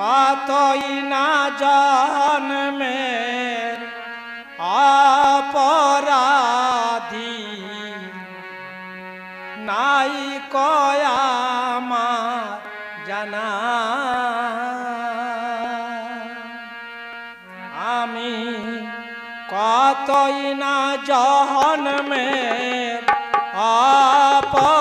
পাতই না জন্মে অপরাধী। নাই কয়ামা জানা। আমি কতই না জহন মে অপরাধী।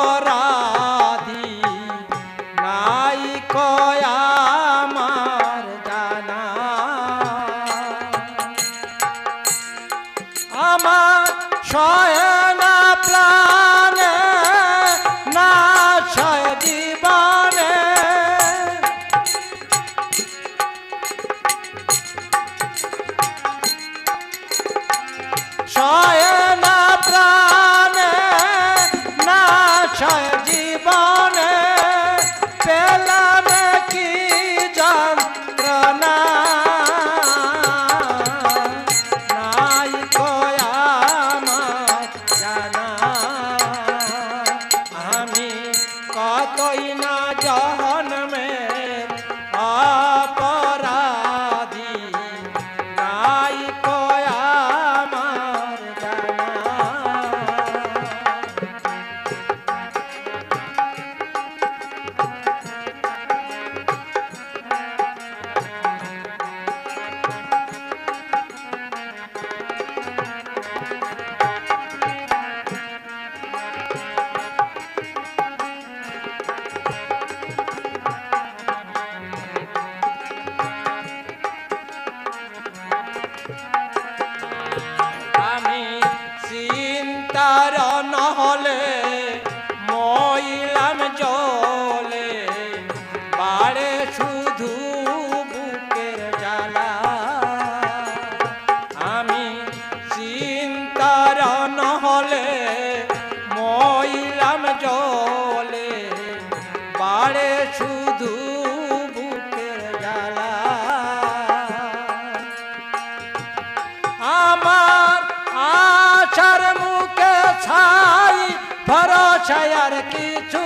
আমার সহায় তারা নহলে ছায়ার কিছু